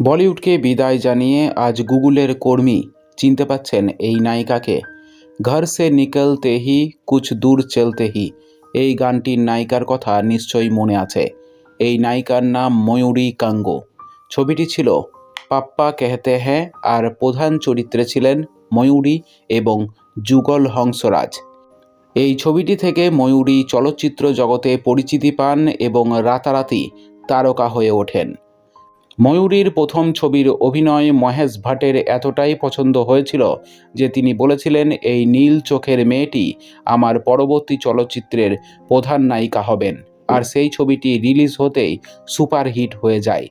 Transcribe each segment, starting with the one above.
বলিউডকে বিদায় জানিয়ে আজ গুগলের কর্মী চিনতে পাচ্ছেন এই নায়িকাকে। ঘর সে নিকলতে হি, কুছ দূর চলতে হি। এই গানটির নায়িকার কথা নিশ্চয়ই মনে আছে। এই নায়িকার নাম ময়ূরী কাঙ্গো। ছবিটি ছিল পাপ্পা কেহতে হ্যাঁ আর প্রধান চরিত্রে ছিলেন ময়ূরী এবং যুগল হংসরাজ। এই ছবিটি থেকে ময়ূরী চলচ্চিত্র জগতে পরিচিতি পান এবং রাতারাতি তারকা হয়ে ওঠেন। ময়ূরীর প্রথম ছবির অভিনয় মহেশ ভাটের এতটাই পছন্দ হয়েছিল যে তিনি বলেছিলেন, এই নীল চোখের মেয়েটি আমার পরবর্তী চলচ্চিত্রের প্রধান নায়িকা হবেন। আর সেই ছবিটি রিলিজ হতেই সুপারহিট হয়ে যায়।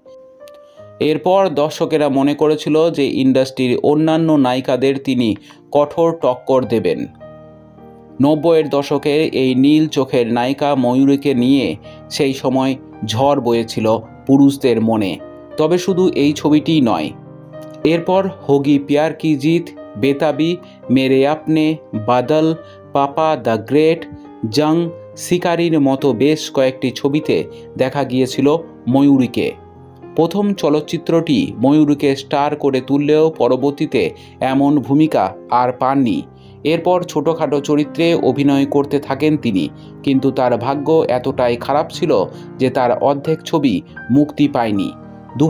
এরপর দর্শকেরা মনে করেছিল যে ইন্ডাস্ট্রির অন্যান্য নায়িকাদের তিনি কঠোর টক্কর দেবেন। নব্বইয়ের দশকের এই নীল চোখের নায়িকা ময়ূরীকে নিয়ে সেই সময় ঝড় বয়েছিল পুরুষদের মনে। তবে শুধু এই ছবিটিই নয়। এরপর হোগি প্যার কি জিত, বেতাবি, মেরে আপনে, বাদল, পাপা দ্য গ্রেট, জং, শিকারির মতো বেশ কয়েকটি ছবিতে দেখা গিয়েছিল ময়ূরীকে। প্রথম চলচ্চিত্রটি ময়ূরীকে স্টার করে তুললেও পরবর্তীতে এমন ভূমিকা আর পাননি। এরপর ছোটোখাটো চরিত্রে অভিনয় করতে থাকেন তিনি, কিন্তু তার ভাগ্য এতটাই খারাপ ছিল যে তার অর্ধেক ছবি মুক্তি পায়নি। দু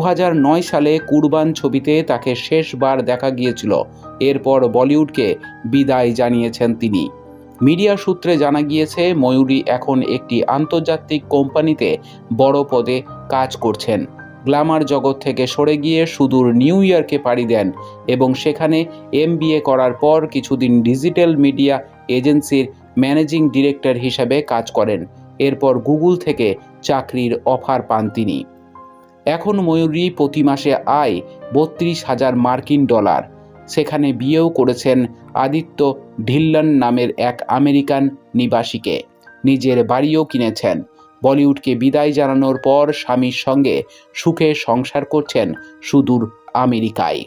সালে কুরবান ছবিতে তাকে শেষবার দেখা গিয়েছিল। এরপর বলিউডকে বিদায় জানিয়েছেন তিনি। মিডিয়া সূত্রে জানা গিয়েছে, ময়ূরী এখন একটি আন্তর্জাতিক কোম্পানিতে বড় পদে কাজ করছেন। গ্ল্যামার জগৎ থেকে সরে গিয়ে সুদূর নিউ ইয়র্কে পাড়ি দেন এবং সেখানে এম করার পর কিছুদিন ডিজিটাল মিডিয়া এজেন্সির ম্যানেজিং ডিরেক্টর হিসাবে কাজ করেন। এরপর গুগল থেকে চাকরির অফার পান তিনি। এখন ময়ূরী প্রতি মাসে আয় বত্রিশ হাজার মার্কিন ডলার। সেখানে বিয়েও করেছেন আদিত্য ঢিল্লন নামের এক আমেরিকান নিবাসীকে। নিজের বাড়িও কিনেছেন। বলিউডকে বিদায় জানানোর পর স্বামীর সঙ্গে সুখে সংসার করছেন সুদূর আমেরিকায়।